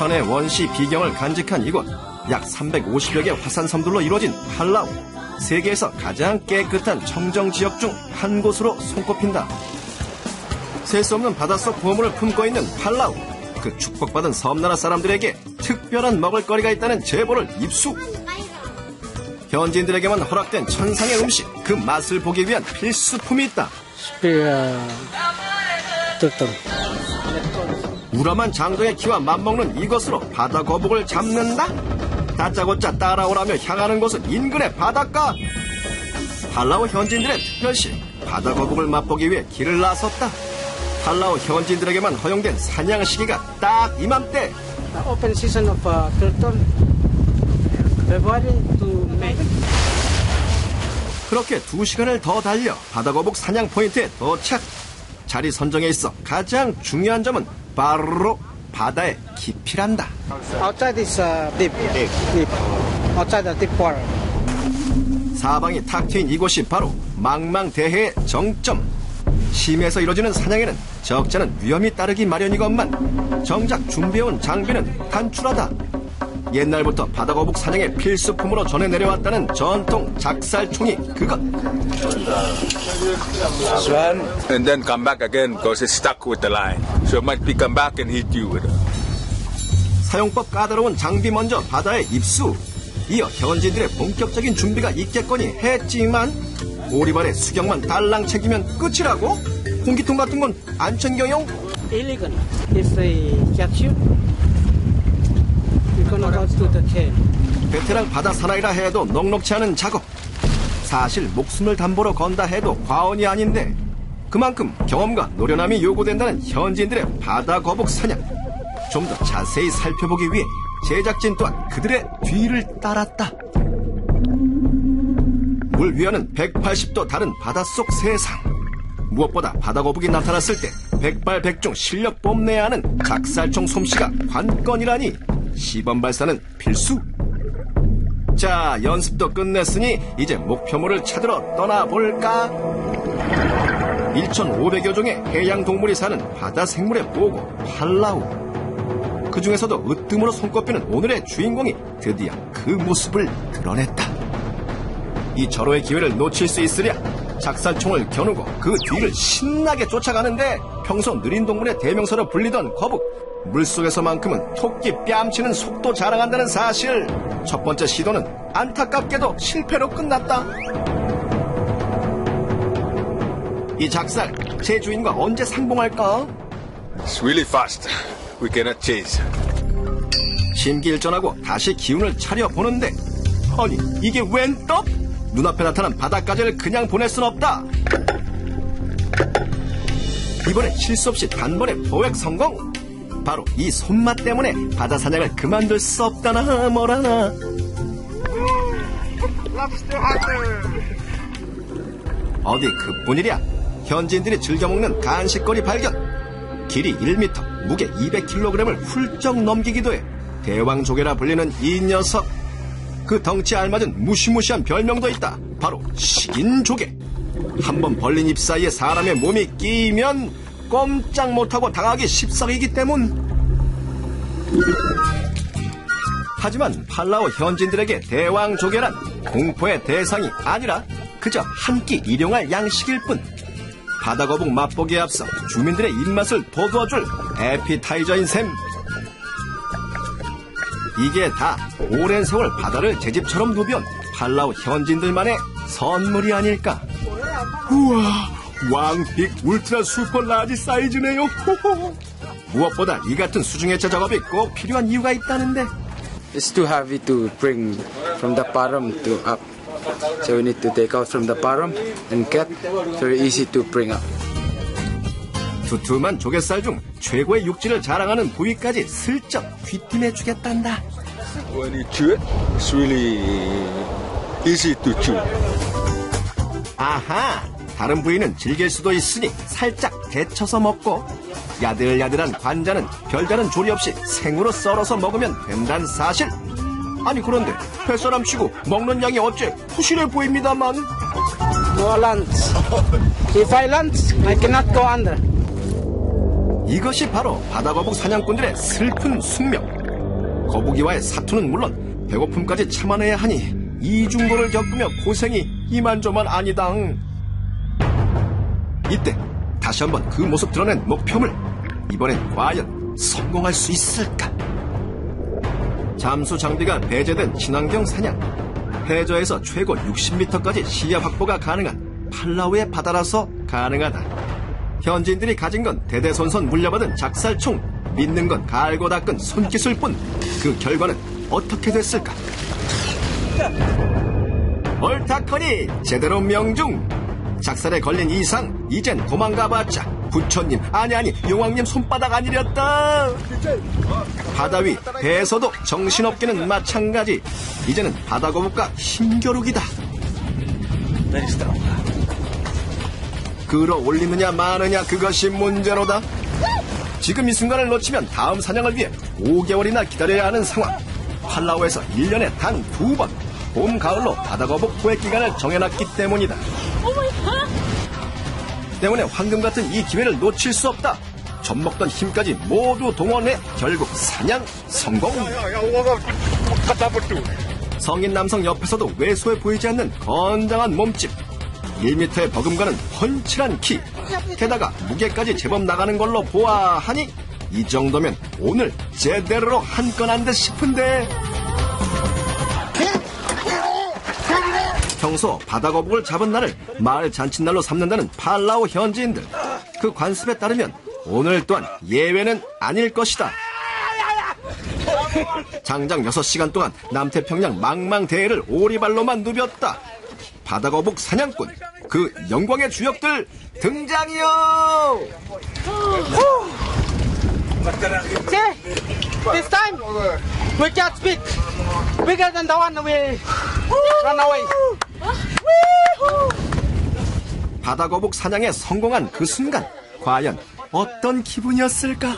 천의 원시 비경을 간직한 이곳 약 350여 개 화산섬들로 이루어진 팔라우 세계에서 가장 깨끗한 청정 지역 중 한 곳으로 손꼽힌다. 셀 수 없는 바닷속 보물을 품고 있는 팔라우 그 축복받은 섬나라 사람들에게 특별한 먹을거리가 있다는 제보를 입수. 현지인들에게만 허락된 천상의 음식 그 맛을 보기 위한 필수품이 있다. Spear turtle. 우람한 장도의 키와 맞먹는 이것으로 바다 거북을 잡는다? 다짜고짜 따라오라며 향하는 곳은 인근의 바닷가. 팔라우 현지인들의 특별시 바다 거북을 맛보기 위해 길을 나섰다. 팔라우 현지인들에게만 허용된 사냥 시기가 딱 이맘때. Season of uh, turtle, February to May. 그렇게 두 시간을 더 달려 바다 거북 사냥 포인트에 도착. 자리 선정에 있어 가장 중요한 점은 바로 바다의 깊이란다. Outside is uh, deep. Deep. Outside deep water. 사방이 탁 트인 이곳이 바로 망망대해의 정점. 심해에서 이루어지는 사냥에는 적지 않은 위험이 따르기 마련이건만 정작 준비해온 장비는 단출하다. 옛날부터 바다거북 사냥의 필수품으로 전해 내려왔다는 전통 작살총이 그것. Swan. And then come back again because it's stuck with the line. So it might be come back and hit you with it. 사용법 까다로운 장비 먼저 바다에 입수. 이어 현지인들의 본격적인 준비가 있겠거니 했지만 오리발의 수경만 달랑 챙기면 끝이라고? 공기통 같은 건 안 챙겨용? Illegal. If they catch you, you cannot go to the cave. 베테랑 바다 사나이라 해도 넉넉치 않은 작업. 사실 목숨을 담보로 건다 해도 과언이 아닌데 그만큼 경험과 노련함이 요구된다는 현지인들의 바다 거북 사냥. 좀 더 자세히 살펴보기 위해 제작진 또한 그들의 뒤를 따랐다. 물 위와는 180도 다른 바닷속 세상. 무엇보다 바다 거북이 나타났을 때 백발백중 실력 뽐내야 하는 작살총 솜씨가 관건이라니 시범 발사는 필수. 자, 연습도 끝냈으니 이제 목표물을 찾으러 떠나볼까? 1,500여 종의 해양 동물이 사는 바다 생물의 보고 팔라우. 그 중에서도 으뜸으로 손꼽히는 오늘의 주인공이 드디어 그 모습을 드러냈다. 이 절호의 기회를 놓칠 수 있으랴 작살총을 겨누고 그 뒤를 신나게 쫓아가는데 평소 느린 동물의 대명사로 불리던 거북 물속에서만큼은 토끼 뺨치는 속도 자랑한다는 사실 첫 번째 시도는 안타깝게도 실패로 끝났다 이 작살 제 주인과 언제 상봉할까? It's really fast. We cannot chase. 심기일전하고 다시 기운을 차려 보는데 아니 이게 웬 떡? 눈앞에 나타난 바닷가재를 그냥 보낼 순 없다 이번엔 실수 없이 단번에 포획 성공 바로 이 손맛 때문에 바다 사냥을 그만둘 수 없다나 뭐라나 어디 그뿐이랴 현지인들이 즐겨 먹는 간식거리 발견 길이 1m, 무게 200kg을 훌쩍 넘기기도 해 대왕조개라 불리는 이 녀석. 그 덩치에 알맞은 무시무시한 별명도 있다. 바로 식인조개. 한번 벌린 입 사이에 사람의 몸이 끼면 꼼짝 못하고 당하기 십상이기 때문. 하지만 팔라우 현지인들에게 대왕 조개란 공포의 대상이 아니라 그저 한 끼 일용할 양식일 뿐. 바다거북 맛보기에 앞서 주민들의 입맛을 돋워줄 에피타이저인 셈. 이게 다 오랜 세월 바다를 제 집처럼 누벼온 팔라우 현지인들만의 선물이 아닐까. 우와, 왕픽 울트라 슈퍼 라지 사이즈네요. 호호. 무엇보다 이 같은 수중해체 작업이 꼭 필요한 이유가 있다는데. It's too heavy to bring from the param to up. So we need to take out from the param and cut. Very easy to bring up. 두툼한 조갯살 중 최고의 육질을 자랑하는 부위까지 슬쩍 귀띔해 주겠단다. When you chew it, it's really easy to chew. 아하! 다른 부위는 질길 수도 있으니 살짝 데쳐서 먹고 야들야들한 관자는 별다른 조리 없이 생으로 썰어서 먹으면 된다는 사실. 아니 그런데 뱃사람 치고 먹는 양이 어째 부실해 보입니다만. 이것이 바로 바다거북 사냥꾼들의 슬픈 숙명. 거북이와의 사투는 물론 배고픔까지 참아내야 하니 이중고를 겪으며 고생이 이만저만 아니당. 이때 다시 한번 그 모습 드러낸 목표물 이번엔 과연 성공할 수 있을까? 잠수 장비가 배제된 친환경 사냥 해저에서 최고 60m까지 시야 확보가 가능한 팔라우의 바다라서 가능하다. 현지인들이 가진 건 대대손손 물려받은 작살총, 믿는 건 갈고 닦은 손기술 뿐. 그 결과는 어떻게 됐을까? 옳다커니 제대로 명중. 작살에 걸린 이상 이젠 도망가봤자 부처님 아니 아니 용왕님 손바닥 아니렸다. 바다 위 배에서도 정신없기는 마찬가지. 이제는 바다 거북과 힘겨루기다. 끌어올리느냐 마느냐 그것이 문제로다. 지금 이 순간을 놓치면 다음 사냥을 위해 5개월이나 기다려야 하는 상황. 팔라우에서 1년에 단 두 번, 봄, 가을로 바다거북 포획 기간을 정해놨기 때문이다. 때문에 황금 같은 이 기회를 놓칠 수 없다. 젖먹던 힘까지 모두 동원해 결국 사냥 성공. 성인 남성 옆에서도 왜소해 보이지 않는 건장한 몸집. 1m의 버금가는 훤칠한 키. 게다가 무게까지 제법 나가는 걸로 보아하니 이 정도면 오늘 제대로 한건한듯 싶은데. 평소 바다 거북을 잡은 날을 마을 잔칫날로 삼는다는 팔라우 현지인들. 그 관습에 따르면 오늘 또한 예외는 아닐 것이다. 장장 6시간 동안 남태평양 망망대해를 오리발로만 누볐다. 바다 거북 사냥꾼, 그 영광의 주역들 등장이요! See, this time we catch big, bigger than the one we run away. 바다 거북 사냥에 성공한 그 순간, 과연 어떤 기분이었을까?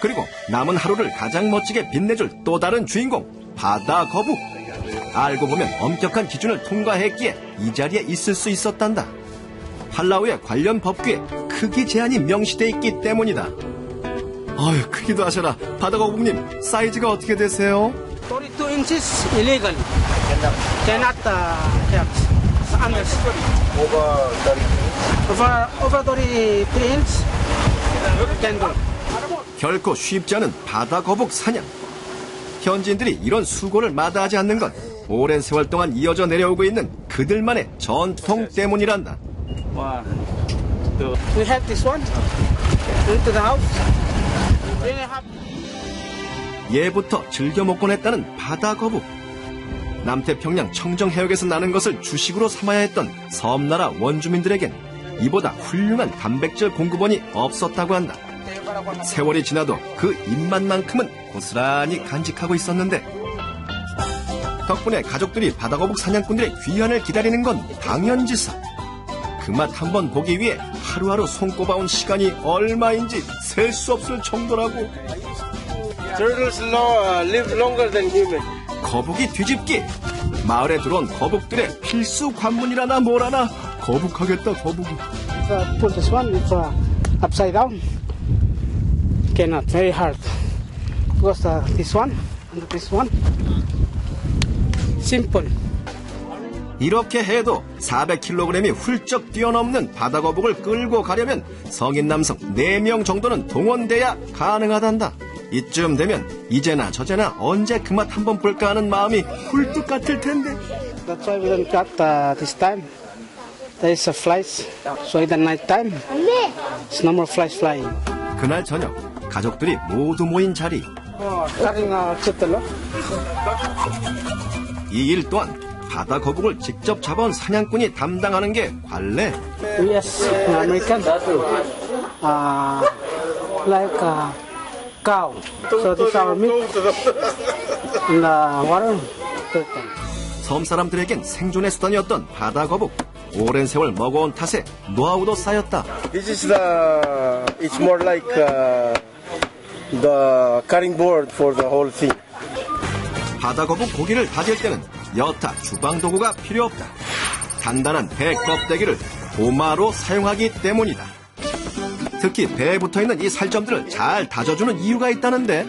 그리고 남은 하루를 가장 멋지게 빛내줄 또 다른 주인공 바다 거북. 알고 보면 엄격한 기준을 통과했기에 이 자리에 있을 수 있었단다. 팔라우의 관련 법규에 크기 제한이 명시돼 있기 때문이다 어휴 크기도 하셔라 바다 거북님 사이즈가 어떻게 되세요? 42 inches illegally. Cannot uh, have under. Over over 33 inches can do. 결코 쉽지 않은 바다 거북 사냥. 현지인들이 이런 수고를 마다하지 않는 건 오랜 세월 동안 이어져 내려오고 있는 그들만의 전통 때문이란다. We have this one into the house. 예부터 즐겨 먹곤 했다는 바다 거북. 남태평양 청정 해역에서 나는 것을 주식으로 삼아야 했던 섬나라 원주민들에겐 이보다 훌륭한 단백질 공급원이 없었다고 한다. 세월이 지나도 그 입맛만큼은 고스란히 간직하고 있었는데 덕분에 가족들이 바다거북 사냥꾼들의 귀환을 기다리는 건 당연지사. 그 맛 한번 보기 위해 하루하루 손꼽아온 시간이 얼마인지 셀 수 없을 정도라고. Uh. 거북이 뒤집기. 마을에 들어온 거북들의 필수 관문이라나 뭐라나. 거북하겠다 거북이. Uh, put this one if uh, upside down, cannot very hard. Because uh, this one and this one, simple. 이렇게 해도 400kg이 훌쩍 뛰어넘는 바다 거북을 끌고 가려면 성인 남성 4명 정도는 동원돼야 가능하단다. 이쯤 되면 이제나 저제나 언제 그 맛 한번 볼까 하는 마음이 굴뚝 같을 텐데. That's why we don't cut uh, this time. There is a flies, so in the night time, it's no more flies flying. 그날 저녁 가족들이 모두 모인 자리. Uh. 이일 또한 바다 거북을 직접 잡아온 사냥꾼이 담당하는 게 관례. Yes, in American. Uh, like a cow. So this our meat. In the water. 섬 사람들에겐 생존의 수단이었던 바다 거북. 오랜 세월 먹어온 탓에 노하우도 쌓였다. This is the. It's more like uh, the cutting board for the whole thing. 바다 거북 고기를 다질 때는 여타 주방 도구가 필요 없다. 단단한 배 껍데기를 도마로 사용하기 때문이다. 특히 배에 붙어 있는 이 살점들을 잘 다져주는 이유가 있다는데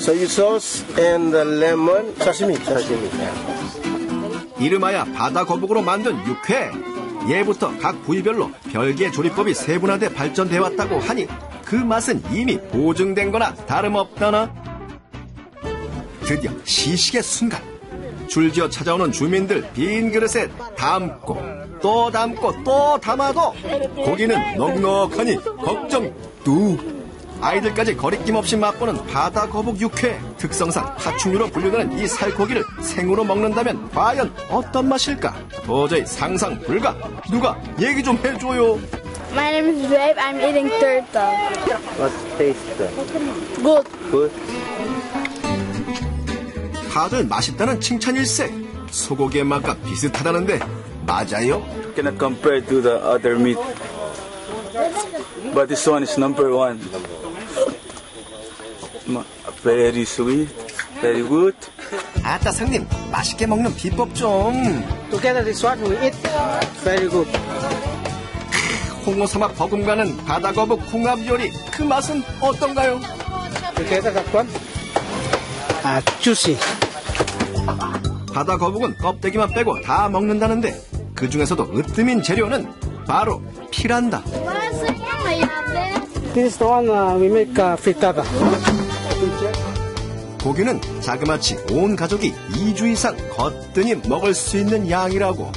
Soy sauce and the lemon. Sashimi. Sashimi. 이름하여 바다 거북으로 만든 육회. 예부터 각 부위별로 별개의 조리법이 세분화돼 발전돼 왔다고 하니 그 맛은 이미 보증된 거나 다름없다나. 드디어 시식의 순간. 줄지어 찾아오는 주민들 빈 그릇에 담고 또 담고 또 담아도 고기는 넉넉하니 걱정 뚝. 아이들까지 거리낌 없이 맛보는 바다 거북 육회 특성상 파충류로 분류되는 이 살코기를 생으로 먹는다면 과연 어떤 맛일까 도저히 상상 불가 누가 얘기 좀 해줘요 My name is Babe. I'm eating turtle. What taste? Good. Good. 다들 맛있다는 칭찬일세 소고기의 맛과 비슷하다는데 맞아요? Cannot compare to the other meat. But this one is number one. Very sweet, very good. 아따 상님 맛있게 먹는 비법 좀 Together this one we eat very good. 홍어 삼합 버금가는 바다 거북 홍합 요리 그 맛은 어떤가요? Together that one. Uh, juicy. 바다 거북은 껍데기만 빼고 다 먹는다는데 그 중에서도 으뜸인 재료는 바로 피란다. This is the one we make frittata. 고기는 자그마치 온 가족이 2주 이상 거뜬히 먹을 수 있는 양이라고.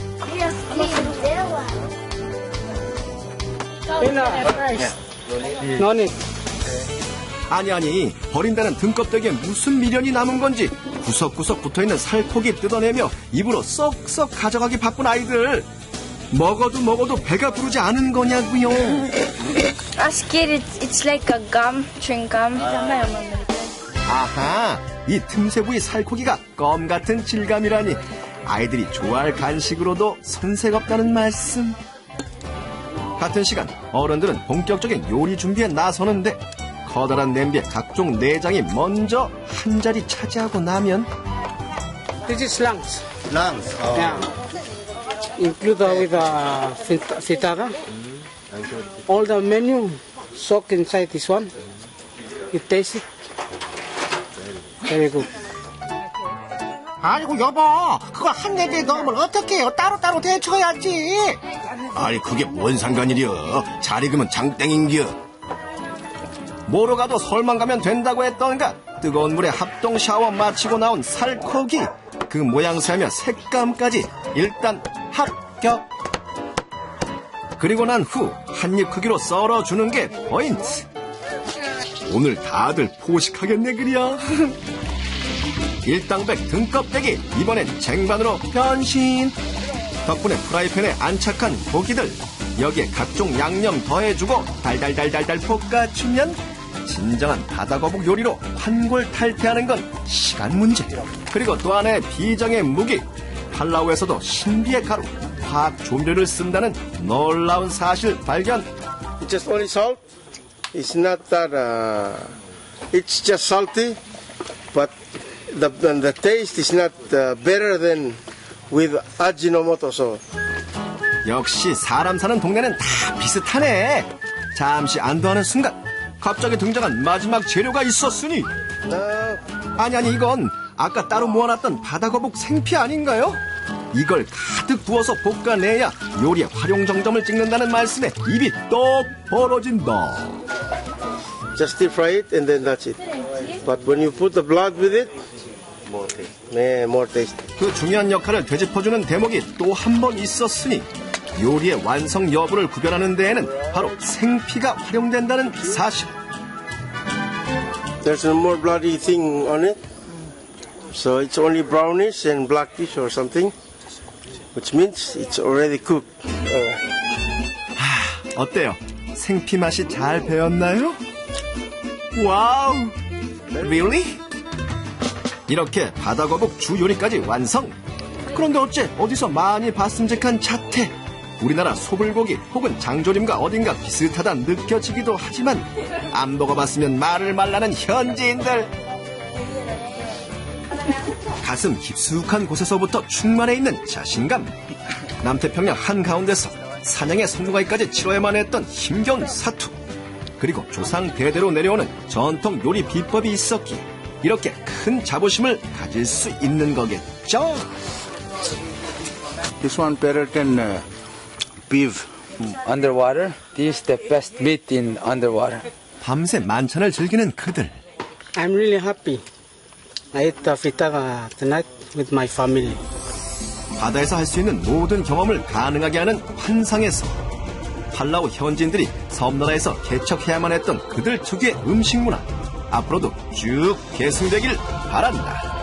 In no need. 아니 아니 버린다는 등껍데기에 무슨 미련이 남은 건지 구석구석 붙어있는 살코기 뜯어내며 입으로 쏙쏙 가져가기 바쁜 아이들. 먹어도 먹어도 배가 부르지 않은 거냐고요. As kid, it's, it's like a gum, chewing gum. 아하, 이 틈새 부위 살코기가 껌 같은 질감이라니 아이들이 좋아할 간식으로도 손색 없다는 말씀. 같은 시간 어른들은 본격적인 요리 준비에 나서는데 커다란 냄비에 각종 내장이 먼저 한 자리 차지하고 나면 This is lungs. Lungs. Yeah. Include uh, with uh, frit- frittata. All the menu soak inside this one. You taste it. Very good. 아이고 여보 그걸 한 내비에 넣으면 어떡해요 따로따로 데쳐야지 아니 그게 뭔 상관이려 잘 익으면 장땡인겨 뭐로 가도 설만 가면 된다고 했던가 뜨거운 물에 합동 샤워 마치고 나온 살코기. 그 모양새며 색감까지 일단 합격. 그리고 난 후 한 입 크기로 썰어주는 게 포인트. 오늘 다들 포식하겠네 그려 일당백 등껍데기 이번엔 쟁반으로 변신. 덕분에 프라이팬에 안착한 고기들. 여기에 각종 양념 더해주고 달달달달달 볶아주면 진정한 바다 거북 요리로 환골탈태하는 건 시간 문제 그리고 또 하나의 비장의 무기 팔라우에서도 신비의 가루 화학 조미료를 쓴다는 놀라운 사실 발견 It's just only salt. It's not that. Uh, it's just salty, but the the taste is not uh, better than with Ajinomoto. So 역시 사람 사는 동네는 다 비슷하네 잠시 안도하는 순간 갑자기 등장한 마지막 재료가 있었으니 아니 아니 이건 아까 따로 모아놨던 바다거북 생피 아닌가요? 이걸 가득 부어서 볶아내야 요리의 활용정점을 찍는다는 말씀에 입이 떡 벌어진다 just deep fry it and then that's it. But when you put the blood with it, more taste. Yeah, more taste. 그 중요한 역할을 되짚어주는 대목이 또 한 번 있었으니 요리의 완성 여부를 구별하는 데에는 바로 생피가 활용된다는 사실 There's no more bloody thing on it. So it's only brownish and blackish or something, which means it's already cooked. Uh, 어때요? 생피 맛이 잘 배었나요? 와우! Really? 이렇게 바다거북 주 요리까지 완성! 그런데 어째 어디서 많이 봤음직한 자태? 우리나라 소불고기 혹은 장조림과 어딘가 비슷하다 느껴지기도 하지만 안 먹어봤으면 말을 말라는 현지인들. 가슴 깊숙한 곳에서부터 충만해 있는 자신감. 남태평양 한가운데서 사냥의 성공하기까지 치러야만 했던 힘겨운 사투. 그리고 조상 대대로 내려오는 전통 요리 비법이 있었기에 이렇게 큰 자부심을 가질 수 있는 거겠죠. This one better than beef. Underwater, this is the best meat in underwater. 밤새 만찬을 즐기는 그들. I'm really happy. I ate the frittata tonight with my family. 바다에서 할 수 있는 모든 경험을 가능하게 하는 환상의 섬. 팔라우 현지인들이 섬나라에서 개척해야만 했던 그들 특유의 음식 문화. 앞으로도 쭉 계승되길 바란다.